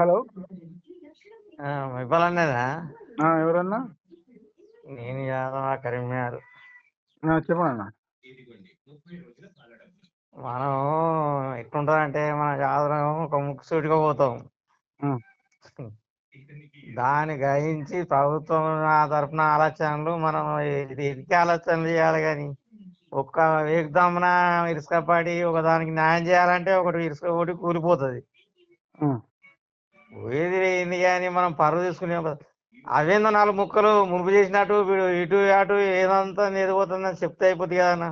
Hello. ఇవ్వాలనేదా ఆ, ఎవరన్నా? నేను కరీంనగర్. చెప్పండి మనం ఎట్లుంటదంటే మన జాతరం ఒక ముక్కు పోతాం. దాన్ని గ్రహించి ప్రభుత్వం ఆ తరఫున ఆలోచనలు మనం ఎదికి ఆలోచనలు చేయాలి కానీ ఒక్క వేగదామున ఇరుసపడి ఒక దానికి న్యాయం చేయాలంటే ఒకటి ఇరుస ఒకటి కూలిపోతుంది. ఏది ఏంది కానీ మనం పరువు తీసుకునే అవేందో నాలుగు ముక్కలు మునుపు చేసినట్టు వీడు ఇటు అటు ఏదంతా నిదిపోతుందని చెప్తే అయిపోద్ది కదన్నా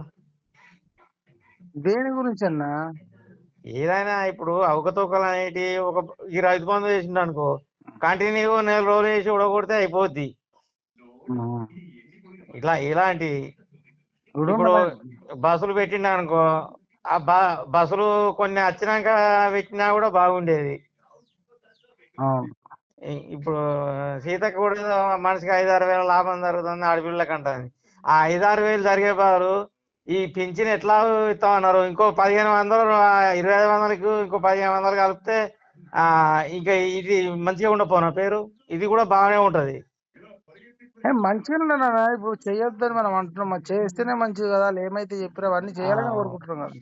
దేని గురించి అన్న? ఏదైనా ఇప్పుడు అవకతవకలు అనేటి ఒక ఈ రైతు బంధు చేసిండు అనుకో కంటిన్యూ నెల రోజులు వేసి ఉడగొడితే అయిపోద్ది. ఇట్లా ఇలాంటి ఇప్పుడు బస్సులు పెట్టిండు అనుకో ఆ బస్సులు కొన్ని వచ్చినాక పెట్టినా కూడా బాగుండేది. ఇప్పుడు సీతక్క కూడా మనిషికి ఐదారు వేల లాభం జరుగుతుంది ఆడపిల్లకి అంటుంది ఆ ఐదారు వేలు జరిగే బదులు ఈ పింఛన్ ఎట్లా ఇస్తామన్నారు ఇంకో పదిహేను వందలు ఇరవై ఐదు వందలకు ఇంకో పదిహేను వందలు కలిపితే ఆ ఇంకా ఇది మంచిగా ఉండపోనా పేరు? ఇది కూడా బాగానే ఉంటది. ఉన్నాను అన్న ఇప్పుడు చేయొద్దని మనం అంటున్నాం. చేస్తేనే మంచిది కదా. ఏమైతే చెప్పారో అవన్నీ చేయాలని కోరుకుంటున్నాం కదా.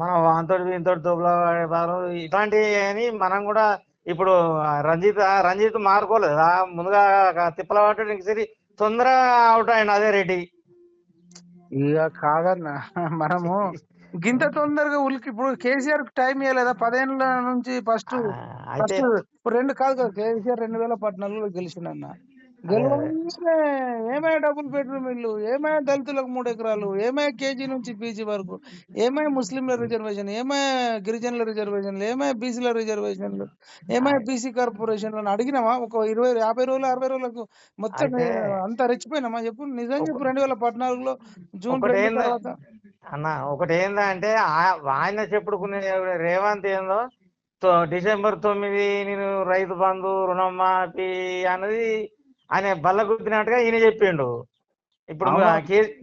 మనం వాంతోటి వీంతోటి దోబులా పడే బదులు ఇట్లాంటివి అని మనం కూడా ఇప్పుడు రంజిత్ రంజిత్ మారుకోలేదు. ముందుగా తిప్పల పట్టు సరి తొందరగా అవుట్ అయ్యండి అదే రెడ్డి. ఇక కాదన్న మనము గింత తొందరగా ఉలికి ఇప్పుడు కేసీఆర్ టైం ఇవ్వలేదా పదేళ్ళ నుంచి ఫస్ట్ రెండు కాదు కదా కేసీఆర్ రెండు వేల పద్నాలుగులో గెలిచిండన్న. గెలవగానే ఏమయ్య డబుల్ బెడ్రూమ్ ఇల్లు ఏమయ్య దళితులకు మూడు ఎకరాలు ఏమయ్య కేజీ నుంచి పీజీ వరకు ఏమయ్య ముస్లింల రిజర్వేషన్ ఏమయ్య గిరిజనుల రిజర్వేషన్లు ఏమయ్య బీసీల రిజర్వేషన్లు ఏమయ్య బీసీ కార్పొరేషన్లు అని అడిగినామా ఒక ఇరవై యాభై రోజులు అరవై రోజులకు మొత్తం అంతా రెచ్చిపోయినామా? చెప్పు నిజం చెప్పు రెండు వేల పద్నాలుగులో జూన్ తర్వాత. అన్న ఒకటి ఏందంటే ఆ- ఆయన చెప్పుడుకునే రేవంత్ ఏందో డిసెంబర్ తొమ్మిది నేను రైతు బంధు రుణమాఫీ అన్నది ఆయన బల్ల గుద్దినట్టుగా ఈయన చెప్పిండు. ఇప్పుడు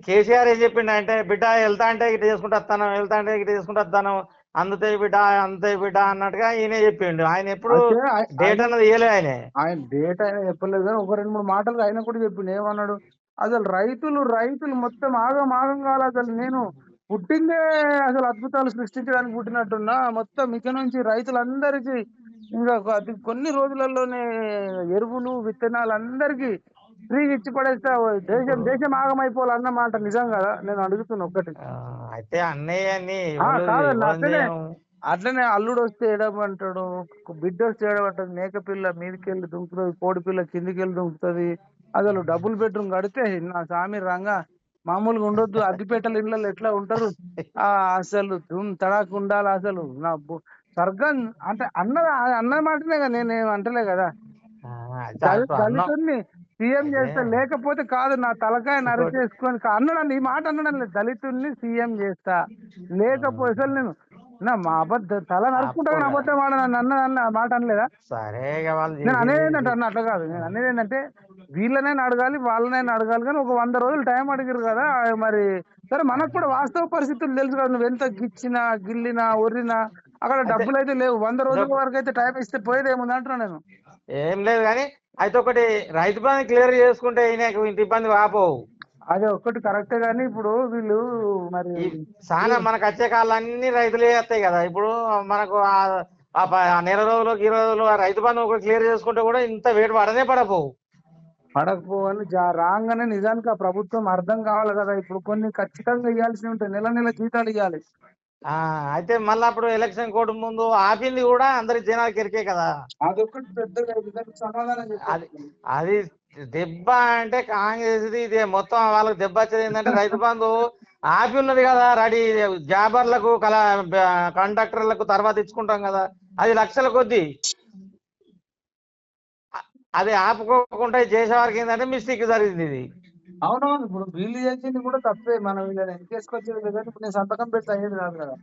కేసీఆర్ ఏం చెప్పిండు అంటే బిడ్డ వెళ్తా అంటే ఇటు చేసుకుంటూ వస్తాను వెళ్తా అంటే ఇటు చేసుకుంటూ వస్తాను అందుతాయి బిడ్డ అందుతాయి బిడ్డ అన్నట్టుగా ఈయనే చెప్పిండు. ఆయన ఎప్పుడు డేట్ అన్నది ఇయ్యలే ఆయన. ఆయన డేట్ ఆయన చెప్పలేదు కానీ ఒక రెండు మూడు మాటలు ఆయన కూడా చెప్పిండు. ఏమన్నాడు? అసలు రైతులు రైతులు మొత్తం ఆగం ఆగం కావాలి అసలు నేను పుట్టిందే అసలు అద్భుతాలు సృష్టించడానికి పుట్టినట్టున్నా మొత్తం ఇక నుంచి రైతులందరికీ ఇంకా కొన్ని రోజులలోనే ఎరువులు విత్తనాలు అందరికీ ఫ్రీగా ఇచ్చి పడేస్తే దేశం దేశం ఆగమైపోవాలి అన్న మాట నిజం కదా నేను అడుగుతున్నా ఒక్కటి అయితే అన్నయ్య అని ఆ, ఎవరు- కాదన్న, ఎవరిని అట్లనే. అట్లనే అల్లుడు వస్తే ఏడమంటాడు బిడ్డ వస్తే ఏడమంటాడు మేక పిల్ల మీదకెళ్ళి దుంకుతుంది కోడి పిల్ల కిందికెళ్ళి దుంకుతుంది అసలు డబుల్ బెడ్రూమ్ కడితే నా సామి రంగా మామూలుగా ఉండొద్దు అగ్గిపేటల ఇళ్ళలో ఎట్లా ఉంటారు ఆ అసలు తడాకు ఉండాలి అసలు నా స్వర్గం అంటే అన్న అన్న మాటనే కదా నేను అంటలే కదా. దళితుడిని సీఎం చేస్తే. లేకపోతే కాదు నా తలకాయ నరికేసుకొని కా- అన్నాడు ఈ మాట అన్నాడు లేదు దళితుడిని సీఎం చేస్తా. లేకపోతే అసలు నేను నా మా అబద్ధ తల నరుకుంటా అప్పుడు- అబద్ధం ఆడ నన్ను అన్న మాట అనలేదా? సరే నేను అనేది ఏంటంటే అన్న అట్లా కాదు. నేను అనేది ఏంటంటే వీళ్ళనైనా అడగాలి వాళ్ళనైనా అడగాలి కానీ ఒక వంద రోజులు టైం అడిగారు కదా మరి సరే మనకు కూడా వాస్తవ పరిస్థితులు తెలుసు కదా నువ్వు ఎంత గిచ్చినా గిల్లినా ఒర్రినా అక్కడ డబ్బులు అయితే లేవు. వంద రోజుల వరకు అయితే టైం ఇస్తే పోయేది ఏముంది అంటున్నా నేను. ఏం లేదు కానీ అయితే ఒకటి రైతు బంధు క్లియర్ చేసుకుంటే ఈయనకు ఇంత ఇబ్బంది వాపోవు అదే ఒక్కటి కరెక్టే కానీ ఇప్పుడు వీళ్ళు మరి చాలా మనకు వచ్చే కాళ్ళన్నీ రైతులే వస్తాయి కదా. ఇప్పుడు మనకు ఆ- నెల రోజులు ఇరవై రోజులు ఆ రైతు బంధు ఒకటి క్లియర్ చేసుకుంటే కూడా ఇంత వేడి పడనే పడపోవు. పడకపోవని రాగానే నిజానికి ఆ ప్రభుత్వం అర్థం కావాలి కదా. ఇప్పుడు కొన్ని ఖచ్చితంగా ఇవ్వాల్సి ఉంటాయి. నెల నెల జీతాలు ఇవ్వాలి అయితే మళ్ళీ అప్పుడు ఎలక్షన్ కోడ్ ముందు ఆపింది కూడా అందరి జనాలకి ఎరికే కదా. దానికి సమాధానం అది అది దెబ్బ అంటే కాంగ్రెస్ ఇది. మొత్తం వాళ్ళకి దెబ్బ వచ్చేది ఏంటంటే రైతు బంధు ఆపి ఉన్నది కదా రెడీ జాబర్లకు కల కండక్టర్లకు తర్వాత ఇచ్చుకుంటాం కదా. అది లక్షల కొద్ది. అది ఆపుకోకుండా చేసే వారికి ఏంటంటే మిస్టేక్ జరిగింది ఇది. అవునవును ఇప్పుడు వీళ్ళు చేసింది కూడా తప్పే. మనం వీళ్ళని ఎన్కేసుకొచ్చేది కదా ఇప్పుడు నేను సంతకం పెట్టి అయ్యేది కాదు కదా.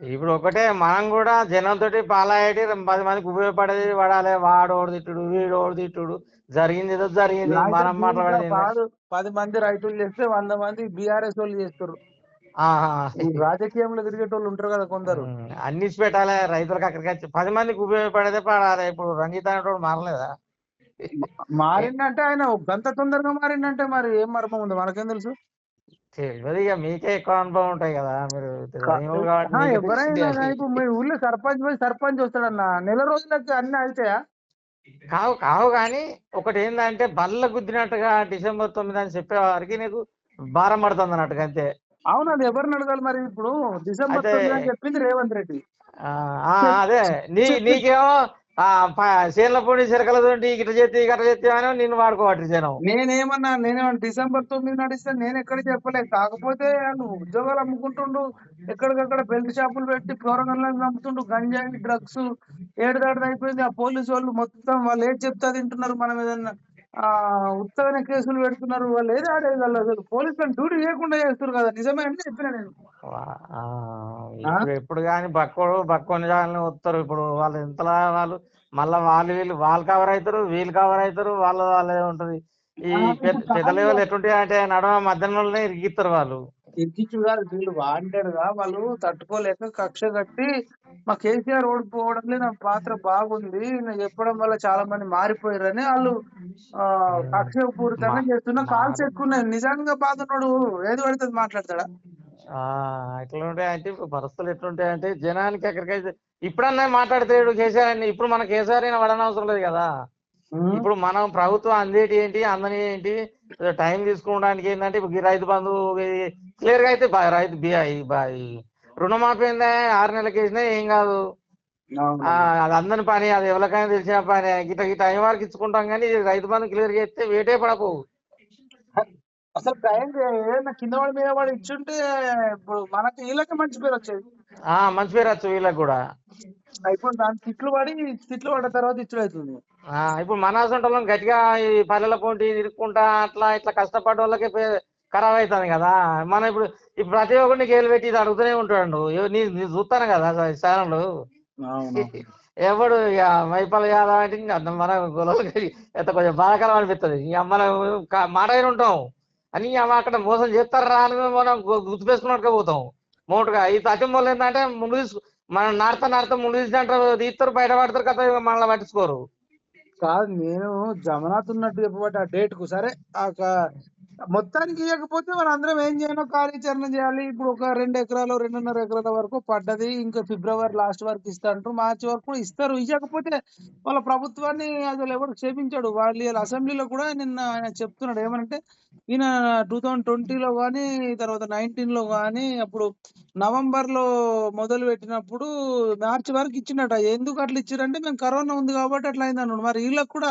ఇప్పుడు ఒకటే మనం కూడా జనంతో పాలాయేటి పది మందికి ఉపయోగపడేది పడాలి. వాడోడు తిట్టుడు వీడోడు తిట్టుడు. జరిగింది ఏదో జరిగింది. మనం మాట్లాడేది. కాదు. పది మంది రైతులు చేస్తే వంద మంది బీఆర్ఎస్ వాళ్ళు చేస్తారు. రాజకీయంలో తిరిగేటోళ్ళు ఉంటారు కదా కొందరు. అన్ని పెట్టాలి. రైతులకు అక్కడికి వచ్చి పది మందికి ఉపయోగపడేదే పడాలి. ఇప్పుడు రంజిత్ అనేటోడు మారలేదా? మారిందంటే ఆయన గంత తొందరగా మారిందంటే మరి ఏం మర్మం ఉంది? మనకేం తెలుసు? తెలియదు ఇక మీకే ఎక్కువ అనుభవం ఉంటాయి కదా మీరు ఎవరైనా. ఇప్పుడు మీ ఊళ్ళో సర్పంచ్ పోయి సర్పంచ్ వస్తాడన్న నెల రోజులకి అన్ని అవుతాయా కావు కావు కానీ ఒకటి ఏంటంటే బల్ల గుద్దినట్టుగా డిసెంబర్ తొమ్మిది అని చెప్పేవారికి నీకు భారం పడుతుంది అన్నట్టుగా అంతే. అవును అది ఎవరిని అడగాలి మరి ఇప్పుడు? డిసెంబర్. తొమ్మిది అని చెప్పింది రేవంత్ రెడ్డి. అదే నీ నీకేమో ఆ చేనుల పొడి చిరకలతో ఇట్లా చేతి ఇట్లా చేతి అని నిన్ను వాడుకోవాలి జనం. నేనేమన్నా నేనేమన్నా డిసెంబర్ తొమ్మిది నడిస్తే నేను ఎక్కడ చెప్పలేదు కాకపోతే నువ్వు ఉద్యోగాలు అమ్ముకుంటుండు ఎక్కడికక్కడ బెల్ట్ షాపులు పెట్టి పోరగాళ్ళని అమ్ముతుండు గంజాయి డ్రగ్స్ ఏడు అయిపోయింది. ఆ పోలీసు వాళ్ళు మొత్తం వాళ్ళు ఏది చెప్తా తింటున్నారు మనం ఏదన్నా ఉత్తగానే కేసులు పెడుతున్నారు వాళ్ళు ఏది ఆడేది వాళ్ళు అసలు పోలీసులను డ్యూటీ చేయకుండా చేస్తారు కదా నిజమే అని చెప్పిన నేను. ఇప్పుడు ఎప్పుడు కానీ బక్కోడు బక్కోని జాలని వస్తారు. ఇప్పుడు వాళ్ళు ఎంతలా వాళ్ళు మళ్ళా వాళ్ళు వీళ్ళు వాళ్ళు కవర్ అవుతారు వీళ్ళు కవర్ అవుతారు వాళ్ళ వాళ్ళే ఉంటది. ఈ పెద్ద పెద్ద లెవెల్ ఎట్లుంటాయి అంటే నడవ మధ్యాహ్నంలోనే ఇరిగిస్తారు వాళ్ళు. ఎక్కించు కాదు వీళ్ళు వాంటెడ్గా వాళ్ళు తట్టుకోలేక కక్ష కట్టి మా కేసీఆర్ ఓడిపోవడంలో నా పాత్ర బాగుంది. నేను చెప్పడం వల్ల చాలా మంది మారిపోయారని వాళ్ళు ఆ కక్ష పూరితంగా చేస్తున్న కాల్స్ ఎక్కువ నిజంగా బాధ ఉన్నాడు ఏది పడితే అది మాట్లాడతాడా? ఆ ఎట్లా ఉంటాయి అంటే ఇప్పుడు పరిస్థితులు ఎట్లుంటాయి అంటే జనానికి ఎక్కడికైతే ఇప్పుడన్నా మాట్లాడతాడు కేసీఆర్ అని ఇప్పుడు మన కేసీఆర్ అయినా పడనవసరం లేదు కదా. ఇప్పుడు మనం ప్రభుత్వం అందేటి ఏంటి అందని ఏంటి టైం తీసుకోవడానికి ఏంటంటే ఇప్పుడు ఈ రైతు బంధు క్లియర్గా అయితే రైతు ఈ ఈ రుణమాఫీ ఏందా ఆరు నెలలకి వేసినా ఏం కాదు. అది అందరి పని అది ఎవరికైనా తెలిసిన పని గిట్ట గిట్ట టైం వరకు ఇచ్చుకుంటాం కానీ రైతు బంధు క్లియర్ చేస్తే వేటే పడపోవు అసలు టైం కింద వాడి మీద వాడు ఇచ్చుంటే ఇప్పుడు మనకి వీళ్ళకి మంచి పేరు వచ్చేది. ఆ మంచి పేరు వచ్చు వీళ్ళకి కూడా. ఇప్పుడు దాని తిట్లు పడి తిట్లు పడ్డ తర్వాత ఇచ్చుడు అవుతుంది. ఆ ఇప్పుడు మన అసంటోళ్ళం గట్టిగా ఈ పల్లెల పోటీ తిరుక్కుంటా అట్లా ఇట్లా కష్టపడ్డ వాళ్ళకి ఖరాబ్ అవుతుంది కదా. మనం ఇప్పుడు ఇప్పుడు ప్రతి ఒక్కరిని కేలు పెట్టి ఇది అడుగుతూనే ఉంటాడు నీ చూస్తాను కదా ఛానల్? అవును. ఎవడు ఇక మైపల్ యాదవ్ అంటే మన ఎంత కొంచెం బాధాకరం అనిపిస్తుంది ఇక మనం మాట అయిన ఉంటాం. అని అక్కడ మోసం చేస్తారా అని మనం గు- గుర్తుపేసుకున్నట్టుగా పోతాం. మోటుగా ఈ తత్యం వల్ల ఏంటంటే ముందు తీసుకు మనం నాడతా నాడతా ముందు తీస్తారు బయట పడతారు కదా ఇక మనల్ని పట్టించుకోరు. కాదు నేను జమనాథ్ ఉన్నట్టు చెప్పబట్టి ఆ డేట్కు సరే మొత్తానికి ఇవ్వకపోతే మనం అందరం ఏం చేయను? కార్యాచరణ చేయాలి. ఇప్పుడు ఒక రెండు ఎకరాలు రెండున్నర ఎకరాల వరకు పడ్డది. ఇంకా ఫిబ్రవరి లాస్ట్ వరకు ఇస్తా అంటారు. మార్చి వరకు కూడా ఇస్తారు. ఇవ్వకపోతే వాళ్ళ ప్రభుత్వాన్ని అసలు ఎవరు క్షేమించాడు. వాళ్ళు అసెంబ్లీలో కూడా నిన్న ఆయన చెప్తున్నాడు. ఏమనంటే ఈయన టూ థౌజండ్ ట్వంటీలో కానీ తర్వాత నైన్టీన్లో కానీ అప్పుడు నవంబర్లో మొదలు పెట్టినప్పుడు మార్చి వరకు ఇచ్చినట ఎందుకు అట్లా ఇచ్చారంటే మేము కరోనా ఉంది కాబట్టి అట్లా అయింది అన్నాడు. మరి వీళ్ళకి కూడా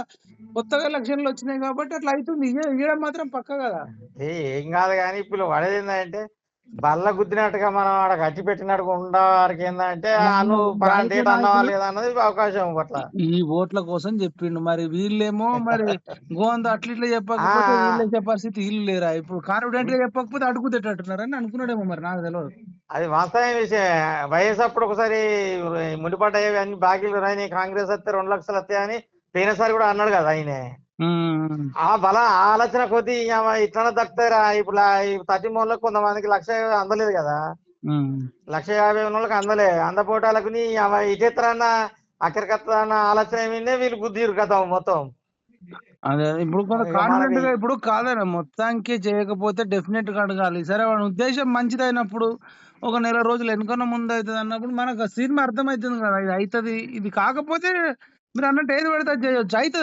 కొత్తగా ఎలక్షన్లు వచ్చినాయి కాబట్టి అట్లా అవుతుంది. ఇయ్యడం మాత్రం పక్క కదా? ఏ కాదు కానీ ఇప్పుడు పడేది ఏంటంటే బల్ల గుద్దినట్టుగా మనం ఆడ కట్టి పెట్టినట్టుగా ఉండవారికి ఏంటంటే అన్నవా లేదా అన్నది అవకాశం పట్ల ఈ ఓట్ల కోసం చెప్పిండు. మరి వీళ్ళేమో మరి గోంద అట్లా ఇట్లా చెప్పకపోతే. వీళ్ళు పరిస్థితి వీళ్ళు లేరా? ఇప్పుడు కాన్ఫిడెంట్గా చెప్పకపోతే అడుగుతేటట్టున్నారని అనుకున్నాడేమో మరి నాకు తెలియదు అది వాస్తవం విషయం. వయసు అప్పుడు ఒకసారి ముడిపడ్డాయి అన్ని బాకీలు రాని కాంగ్రెస్ వస్తే రెండు లక్షలు వస్తాయని పోయినసారి కూడా అన్నాడు కదా ఆయనే. ఆ బల ఆలోచన కొద్దీ ఇట్లా దక్కుతారా ఇప్పుడు లా- థర్టీ మూలలో కొంతమందికి లక్ష అందలేదు కదా. లక్ష యాభై వాళ్ళకి అందలే. అందపోటాలకు ఇటెత్తరన్న అక్కడికత్తన్న ఆలోచన ఏమిందే? వీళ్ళు బుద్ధి కథం మొత్తం. అదే ఇప్పుడు కాన్ఫిడెంట్గా ఇప్పుడు కాదన్న మొత్తానికి చేయకపోతే డెఫినెట్గా అడగాలి. సరే వాడి ఉద్దేశం మంచిదైనప్పుడు ఒక నెల రోజులు వెనుకన్న ముందు అవుతుంది అన్నప్పుడు మనకు సినిమా అర్థమవుతుంది కదా. ఇది అవుతుంది ఇది కాకపోతే మీరు అన్నట్టు ఏది పడితే అది చేయొచ్చు. అవుతుంది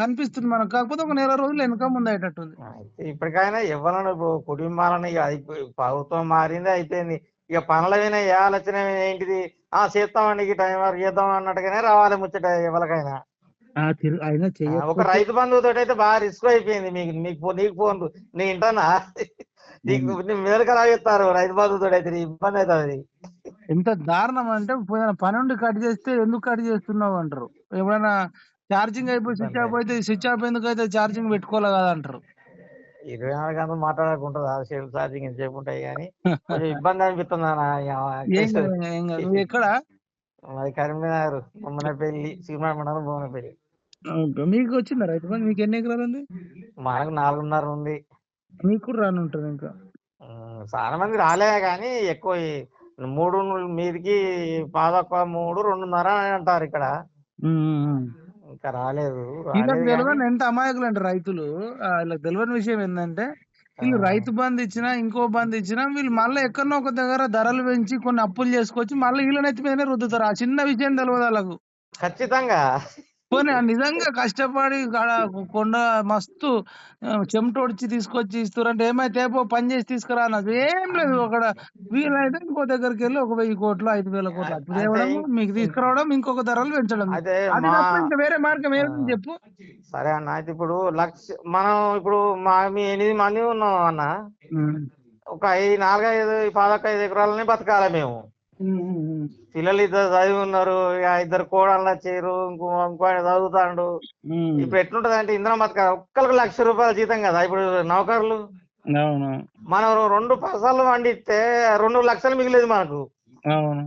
కనిపిస్తుంది మనకు. కాకపోతే ఒక నెల రోజులు వెనుక ముందు అయ్యేటట్టుంది. అయితే ఇప్పటికైనా ఇప్పుడు కుటుంబాలను అయిపో- ప్రభుత్వం మారింది అయిపోయింది. ఇక పనుల ఏ ఆలోచన ఏంటిది? ఆ చేస్తామండి ఈ టైం వరకు చేద్దాం అన్నట్టుగానే రావాలి ముచ్చట ఎవరికైనా. ఆ, ఒక రైతు బంధువుతో అయితే బాగా రిస్క్ అయిపోయింది మీకు నీకు నీకు ఫోన్ నీ ఇంటనా నీకు నీ మేలుకలు ఆగిస్తారు రైతు బంధువుతో అయితే ఇబ్బంది అవుతుంది. ఎంత దారుణం అంటే పోయిన పని ఉండి కట్ చేస్తే ఎందుకు కట్ చేస్తున్నావు అంటారు. ఎప్పుడైనా ఛార్జింగ్ అయిపోయి స్విచ్ ఆఫ్ అయితే స్విచ్ ఆఫ్ ఎందుకు అయితే ఛార్జింగ్ పెట్టుకోవాలి కదా అంటారు. ఇరవై నాలుగు గంటలు మాట్లాడకుంటుంది ఆ సెల్ ఛార్జింగ్ ఎంతసేపు ఉంటాయి కానీ కొంచెం ఇబ్బంది అనిపిస్తుంది ఎక్కడ? మాది కరీంనగర్ బొమ్మనపల్లి శ్రీమాన్ మండలం బొమ్మనపల్లి. మీకు వచ్చిందా రైతు బంధు? మీకు ఎన్ని ఎకరాలు ఉంది? మనకు నాలుగున్నర ఉంది. మీకు కూడా రాని ఉంటుంది ఇంకా. చాలా మంది రాలే కానీ ఎక్కువ మూడు మీదికి పాదొక్క మూడు రెండున్నర అని అంటారు ఇక్కడ. ఇంకా రాలేదు ఎంత అమాయకులు అంటే రైతులు వీళ్ళకి తెలియని విషయం ఏంటంటే వీళ్ళు రైతు బంధు ఇచ్చినా ఇంకో బంధు ఇచ్చినా వీళ్ళు మళ్ళీ ఎక్కడనో ఒక దగ్గర ధరలు పెంచి కొన్ని అప్పులు చేసుకొచ్చి మళ్ళీ వీళ్ళ నెత్తి మీదనే రుద్దుతారు. ఆ చిన్న విషయం తెలియదు వాళ్ళకు. ఖచ్చితంగా. పోనీ నిజంగా కష్టపడి కొండ మస్తు చెమటోడ్చి తీసుకొచ్చి ఇస్తారంటే ఏమైతే పో పని చేసి తీసుకురా అన్నది ఏం లేదు అక్కడ వీలైతే ఇంకో దగ్గరికి వెళ్ళి ఒక వెయ్యి కోట్లు ఐదు వేల కోట్లు అప్పు తేవడం మీకు తీసుకురావడం ఇంకొక ధరలు పెంచడం అది ఇంకా వేరే మార్గం ఆ, ఏముంది చెప్పు సరే అన్న అయితే ఇప్పుడు లక్ష మనం ఇప్పుడు మా మీ ఎనిమిది మంది ఉన్నాం అన్న. ఒక ఐదు నాలుగైదు పాదొక్క ఐదు ఎకరాలని బతకాలి మేము. పిల్లలు ఇద్దరు చదివి ఉన్నారు ఇద్దరు కోడళ్ళు వచ్చారు ఇంకో ఇంకో ఆయన చదువుతాడు. ఇప్పుడు ఎట్లుంటది అంటే ఇంద్రం బతకాలి ఒక్కరికి లక్ష రూపాయల జీతం కదా ఇప్పుడు నౌకర్లు. మనం రెండు పసాలు వండిస్తే రెండు లక్షలు మిగిలేదు మనకు. అవును.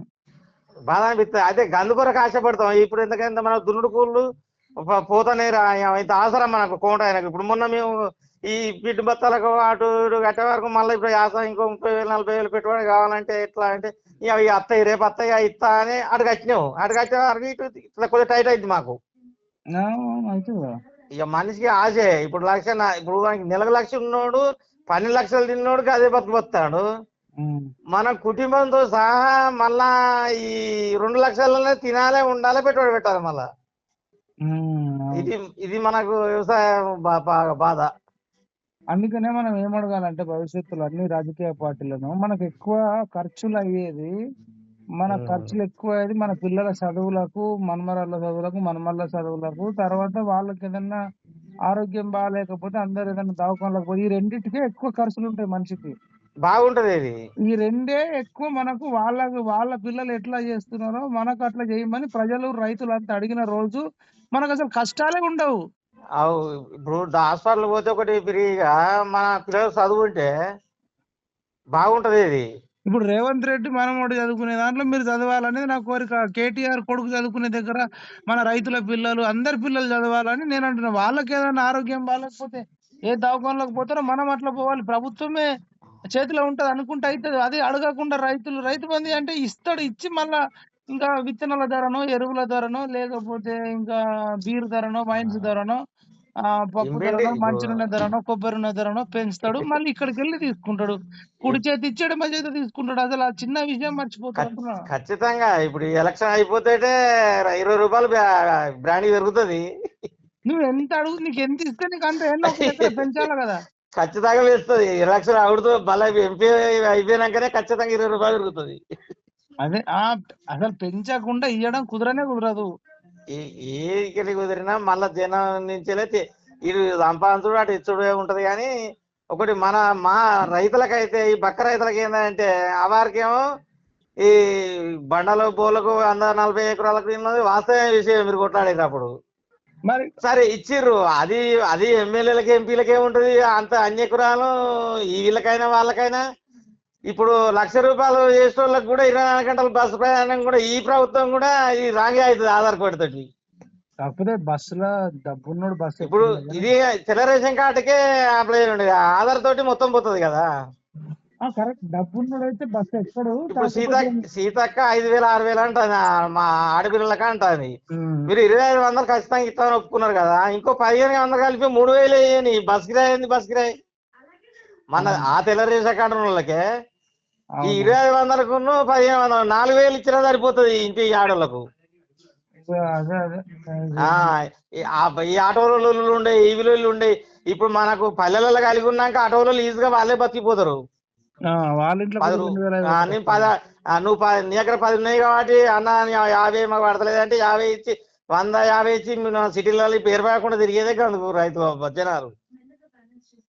బాధ అనిపిస్తుంది అదే గందు కొరకు ఆశపడతాం. ఇప్పుడు ఎందుకంటే మన దున్నుడు కూళ్ళు పోతానే రా ఇంత అవసరం మనకు కోట ఆయనకు. ఇప్పుడు మొన్న మేము ఈ పిట్టు బత్తాలకు అటు ఇటు కట్టే వరకు మళ్ళీ ఇప్పుడు యాస ఇంకో ముప్పై వేలు నలభై వేలు పెట్టుబడి కావాలంటే ఎట్లా అంటే ఇక అత్తయ్య రేపు అత్తయ్య ఇస్తా అని వచ్చే వరకు ఇటు ఇట్లా కొద్దిగా టైట్ అయింది మాకు. ఇక మనిషికి ఆశే. ఇప్పుడు లక్ష నా- ఇప్పుడు నెలకు లక్ష ఉన్నోడు పన్నెండు లక్షలు తిన్నోడికి అదే బతుకు బతాడు మన కుటుంబంతో సహా మళ్ళా ఈ రెండు లక్షలనే తినాలే ఉండాలి పెట్టుబడి పెట్టాలి మళ్ళా. ఇది ఇది మనకు వ్యవసాయ బాధ. అందుకనే మనం ఏం అడగాలంటే భవిష్యత్తులో అన్ని రాజకీయ పార్టీలను మనకు ఎక్కువ ఖర్చులు అయ్యేది మన. ఖర్చులు ఎక్కువ అయ్యేది మన పిల్లల చదువులకు మనమరాళ్ళ చదువులకు మనమల్ల చదువులకు తర్వాత వాళ్ళకి ఏదన్నా ఆరోగ్యం బాగాలేకపోతే అందరు ఏదైనా దవాఖానలకు పోయి ఈ రెండింటికే ఎక్కువ ఖర్చులు ఉంటాయి మనిషికి. బాగుంటది ఇది. ఈ రెండే ఎక్కువ మనకు వాళ్ళకు వాళ్ళ పిల్లలు ఎట్లా చేస్తున్నారో మనకు అట్లా చేయమని ప్రజలు రైతులు అంతా అడిగిన రోజు మనకు అసలు కష్టాలే ఉండవు. ఇప్పుడు హాస్పిటల్ పోతే ఒకటి ఫ్రీగా మన పిల్లలు చదువుంటే బాగుంటది ఇది. ఇప్పుడు రేవంత్ రెడ్డి మనమోడు చదువుకునే దాంట్లో మీరు చదవాలనేది నా కోరిక. కేటీఆర్ కొడుకు చదువుకునే దగ్గర మన రైతుల పిల్లలు అందరి పిల్లలు చదవాలని నేను అంటున్నా. వాళ్ళకి ఏదైనా ఆరోగ్యం బాగాలేకపోతే ఏ దవాఖానలోకి పోతారో మనం అట్లా పోవాలి. ప్రభుత్వమే చేతిలో ఉంటది అనుకుంటే అవుతుంది అది అడగకుండా రైతులు రైతు మంది అంటే ఇస్తాడు ఇచ్చి మళ్ళా ఇంకా విత్తనాల ధరనో ఎరువుల ధరనో లేకపోతే ఇంకా బీర్ ధరనో వైన్స్ ధరనో ఆ పప్పు ధరనో మంచినూనె ధరనో కొబ్బరి నూనె ధరనో పెంచుతాడు. మళ్ళీ ఇక్కడికి వెళ్ళి తీసుకుంటాడు. కుడి చేతి ఇచ్చాడు మా చేతి తీసుకుంటాడు. అసలు ఆ చిన్న విషయం మర్చిపోతాడు ఖచ్చితంగా ఇప్పుడు ఎలక్షన్ అయిపోతే ఇరవై రూపాయలు బ్రా- బ్రాండీ పెరుగుతుంది. నువ్వు ఎంత అడుగు నీకు ఎంత ఇస్తే నీకు అంత ఎన్నో పెంచాలి కదా. ఖచ్చితంగా వేస్తుంది ఎలక్షన్ అవుడుతో మళ్ళీ ఎంపీ అయిపోయినాకనే ఖచ్చితంగా ఇరవై రూపాయలు పెరుగుతుంది. అదే ఆ అసలు పెంచకుండా ఇయ్యడం కుదరనే కుదరదు. ఏ- ఏదికి కుదిరినా మళ్ళా జనం నుంచేలే ఇటు సంపాదించుడు అటు ఇచ్చుడే ఉంటది కానీ ఒకటి మన మా రైతులకైతే ఈ బక్క రైతులకి ఏంటంటే వారికేమో ఈ బండలు బోలకు వంద నలభై ఎకరాలకు ఉన్నది. వాస్తవ విషయం మీరు కొట్లాడేటప్పుడు మరి సరే ఇచ్చిర్రు. అది అది ఎమ్మెల్యేలకి ఎంపీలకి ఏముంటది అంత అన్ని ఎకరాలు ఈ వీళ్ళకైనా వాళ్ళకైనా ఇప్పుడు లక్ష రూపాయలు చేసిన వాళ్ళకి కూడా ఇరవై నాలుగు గంటల బస్సు ప్రయాణం కూడా ఈ ప్రభుత్వం కూడా ఈ రాంగే అవుతుంది ఆధార్ కార్డు తోటి. కాకపోతే బస్సులో డబ్బున్నోడు బస్సు ఇప్పుడు. ఇది తెల్ల రేషన్ కార్డుకే అప్లై ఉండదు ఆధార్ తోటి మొత్తం పోతుంది కదా. కరెక్ట్ డబ్బున్నోడు అయితే బస్సు ఎక్కడు ఇప్పుడు సీత సీతక్క ఐదు వేలు ఆరు వేలు అంటుంది. మా ఆడపిల్లలక అంటుంది. మీరు ఇరవై ఐదు వందలు ఖచ్చితంగా ఇస్తామని ఒప్పుకున్నారు కదా. ఇంకో పదిహేను వందలు కలిపి మూడు వేలు వేయని బస్ కిరాయి బస్ కిరాయి మన ఆ తెల్ల రేషన్ కార్డు వాళ్ళకే ఈ. ఇరవై ఐదు వందలకు పదిహేను వందలు నాలుగు వేలు ఇచ్చినా సరిపోతుంది ఇంటి ఆడోళ్ళకు. అదే అదే ఆ ఈ- ఈ ఆటోలు ఉండే ఉండే ఇప్పుడు మనకు పల్లెలలో కలిగి ఉన్నాక ఆటోలు ఈజీగా వాళ్ళే బతికిపోతారు. నేను పద నువ్వు నీ దగ్గర పది ఉన్నాయి కాబట్టి అన్న యాభై మాకు పడతలేదు అంటే యాభై ఇచ్చి వంద యాభై ఇచ్చి సిటీలలో పేరు రాకుండా తిరిగేదే అందుకు రైతు జనాలు.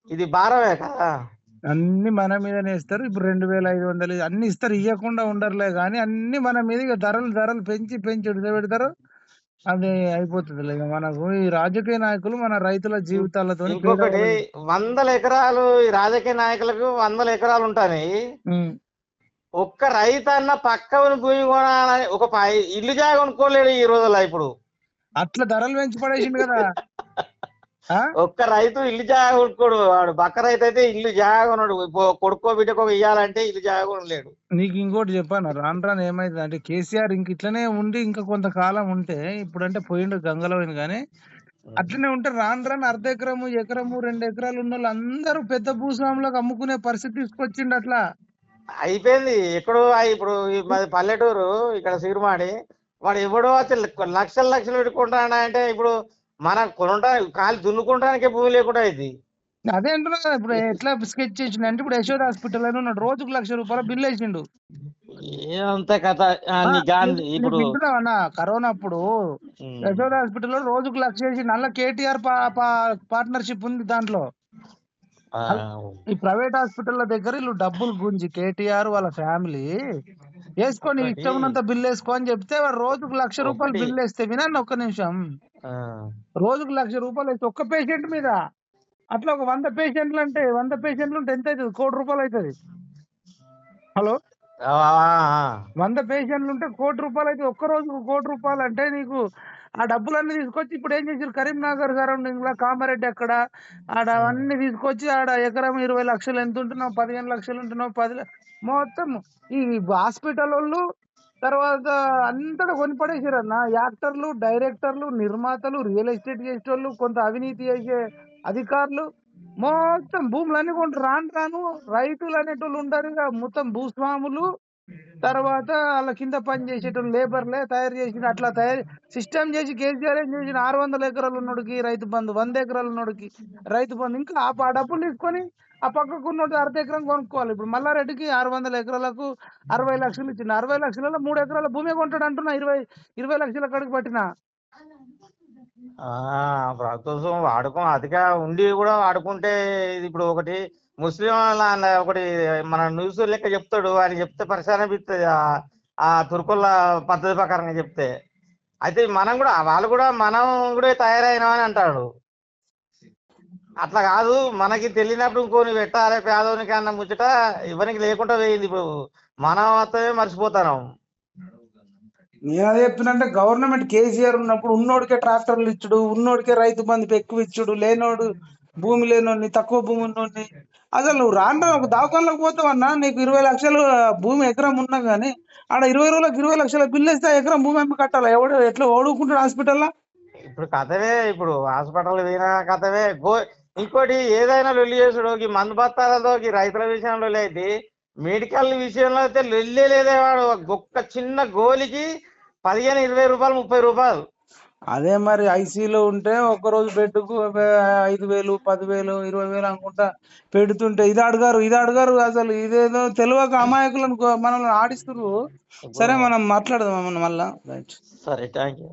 ఇది భారమే కదా. అన్ని మన మీదనే ఇస్తారు. ఇప్పుడు రెండు వేల ఐదు వందలు అన్ని ఇస్తారు. ఇవ్వకుండా ఉండరులే కానీ అన్ని మన మీద ఇక ధరలు ధరలు పెంచి పెంచి పెడతారు అది అయిపోతుంది ఇక మనకు ఈ రాజకీయ నాయకులు మన రైతుల జీవితాలతో ఇంకొకటి వందల ఎకరాలు ఈ రాజకీయ నాయకులకు వందల ఎకరాలు ఉంటాయి ఒక్క రైతు అన్న పక్కన భూమి కొనాలని ఒక ఇల్లు జాగా కొనుక్కోలేడు ఈ రోజుల్లో ఇప్పుడు. అట్లా ధరలు పెంచి పడేసిండు కదా? ఒక్క రైతు ఇల్లు జాగా కొనుక్కోడు. వాడు బక్క రైతు అయితే ఇల్లు జాగా కొనడు. ఇప్పుడు కొడుకో బిడ్డకో ఇయ్యాలంటే ఇల్లు జాగా కొనలేడు. నీకు ఇంకోటి చెప్పాను? రాను రాను ఏమైంది అంటే కేసీఆర్ ఇంక ఇట్లనే ఉండి ఇంకా కొంతకాలం ఉంటే ఇప్పుడంటే పోయిండు గంగలో పోయింది కానీ అట్లనే ఉంటే రాను రాను అర్ధ ఎకరము ఎకరము రెండు ఎకరాలు ఉన్న వాళ్ళు అందరూ పెద్ద భూస్వాములకు అమ్ముకునే పరిస్థితి తీసుకొచ్చిండు అట్లా. అయిపోయింది. ఎక్కడో ఇప్పుడు మాది పల్లెటూరు ఇక్కడ సిరిమాడి వాడు ఎవడో అసలు లక్షలు లక్షలు పెట్టుకుంటాడా అంటే ఇప్పుడు మన కొనుంటా కాలు దున్నుకుంటానికే భూమి లేకుండా అయింది. అదే అంటున్నా ఇప్పుడు ఎట్లా స్కెచ్ చేసిండు అంటే ఇప్పుడు యశోద హాస్పిటల్ అని ఉన్నాడు. రోజుకు లక్ష రూపాయల బిల్ వేసిండు. ఏమంత కథ ఇప్పుడు అన్న? కరోనా అప్పుడు యశోద హాస్పిటల్లో రోజుకు లక్ష వేసి నల్ల కేటీఆర్ పార్ట్నర్షిప్ ఉంది దాంట్లో. ఈ ప్రైవేట్ హాస్పిటల్ల దగ్గర వీళ్ళు డబ్బులు గుంజి కేటీఆర్ వాళ్ళ ఫ్యామిలీ వేసుకొని ఇష్టం ఉన్నంత బిల్ వేసుకో అని చెప్తే వాడు రోజుకు లక్ష రూపాయలు ఒకటి- బిల్ వేస్తే వినండి ఒక్క నిమిషం. రోజుకు లక్ష రూపాయలు వేస్తే ఒక్క పేషెంట్ మీద. అట్లా ఒక వంద పేషెంట్లు అంటే వంద పేషెంట్లు ఉంటే ఎంత అవుతుంది? కోటి రూపాయలు అవుతుంది. హలో? వంద పేషెంట్లు ఉంటే కోటి రూపాయలు అయితే ఒక్క రోజుకు కోటి రూపాయలు అంటే నీకు ఆ డబ్బులన్నీ తీసుకొచ్చి ఇప్పుడు ఏం చేసారు కరీంనగర్ సరౌండింగ్లో కామారెడ్డి అక్కడ. ఆడ అవన్నీ తీసుకొచ్చి ఆడ ఎకరం ఇరవై లక్షలు ఎంత ఉంటున్నావు? పదిహేను లక్షలు ఉంటున్నావు? పది మొత్తం ఈ హాస్పిటల్ వాళ్ళు తర్వాత అంతటా కొనిపడేసారు అన్న యాక్టర్లు డైరెక్టర్లు నిర్మాతలు రియల్ ఎస్టేట్ చేసేటోళ్ళు కొంత అవినీతి చేసే అధికారులు మొత్తం భూములన్నీ కొంటారు రాను రాను రైతులు అనేటోళ్ళు ఉంటారు ఇక మొత్తం భూస్వాములు తర్వాత వాళ్ళ కింద పని చేసేటోళ్ళు లేబర్లే తయారు చేసిన అట్లా తయారు సిస్టమ్ చేసి కేసీఆర్ ఏం చేసిన ఆరు వందల ఎకరాలు ఉన్నోడికి రైతు బంధు వంద ఎకరాలు ఉన్నోడికి రైతు బంధు. ఇంకా ఆ డబ్బులు తీసుకొని ఆ పక్కకు ఉన్నోడు అర్ధ ఎకరం కొనుక్కోవాలి. ఇప్పుడు మల్లారెడ్డికి ఆరు వందల ఎకరాలకు అరవై లక్షలు ఇచ్చిన అరవై లక్షలలో మూడు ఎకరాల భూమి కొంటాడు అంటున్నా ఇరవై ఇరవై లక్షల కడుగు పట్టిన. ఆ, ప్రభుత్వం వాడుకో అదిగా ఉండి కూడా వాడుకుంటే ఇది ఇప్పుడు ఒకటి ముస్లిం వాళ్ళ అన్న ఒకటి మన న్యూస్ లెక్క చెప్తాడు. అని చెప్తే పరిశాన అనిపిస్తుంది ఆ- ఆ తుర్కుల పద్ధతి ప్రకారంగా చెప్తే. అయితే మనం కూడా వాళ్ళు కూడా మనం కూడా తయారైనామని అంటాడు. అట్లా కాదు మనకి తెలియనప్పుడు ఇంకోని పెట్టాలి పేదోనికి అన్న ముచ్చట ఎవరికి లేకుండా పోయింది ఇప్పుడు. మనం మాత్రమే మర్చిపోతాం నేను అదే చెప్పినంటే గవర్నమెంట్ కేసీఆర్ ఉన్నప్పుడు ఉన్నోడికే ట్రాక్టర్లు ఇచ్చుడు ఉన్నోడికే రైతు బంధు ఎక్కువ ఇచ్చుడు లేనోడు భూమి లేనోడిని తక్కువ భూమి ఉన్నోడిని. అసలు నువ్వు రాను ఒక దవాఖానలోకి పోతావన్నా నీకు ఇరవై లక్షలు భూమి ఎకరం ఉన్నా కానీ ఆడ ఇరవై రోజులకు ఇరవై లక్షల బిల్లు ఇస్తే ఎకరం భూమి అమ్మి కట్టాలి? ఎవడు ఎట్లా ఓడుకుంటాడు హాస్పిటల్లో? ఇప్పుడు కథవే ఇప్పుడు హాస్పిటల్ పోయిన కథవే. గో ఇంకోటి ఏదైనా లొల్లి చేసుడు ఈ మందు బత్తాలతో ఈ రైతుల విషయంలో అయితే మెడికల్ విషయంలో అయితే లొల్లే లేదే వాడు. ఒక్క చిన్న గోలికి పదిహేను ఇరవై రూపాయలు ముప్పై రూపాయలు. అదే మరి ఐసీలో ఉంటే ఒక రోజు బెడ్కు ఐదు వేలు పదివేలు ఇరవై వేలు అనుకుంటా పెడుతుంటే ఇది అడగారు ఇది అడగారు అసలు ఇదేదో తెలియక అమాయకులను మనల్ని ఆడిస్తున్నారు సరే మనం మాట్లాడదాం మనం మళ్ళా. సరే థ్యాంక్ యూ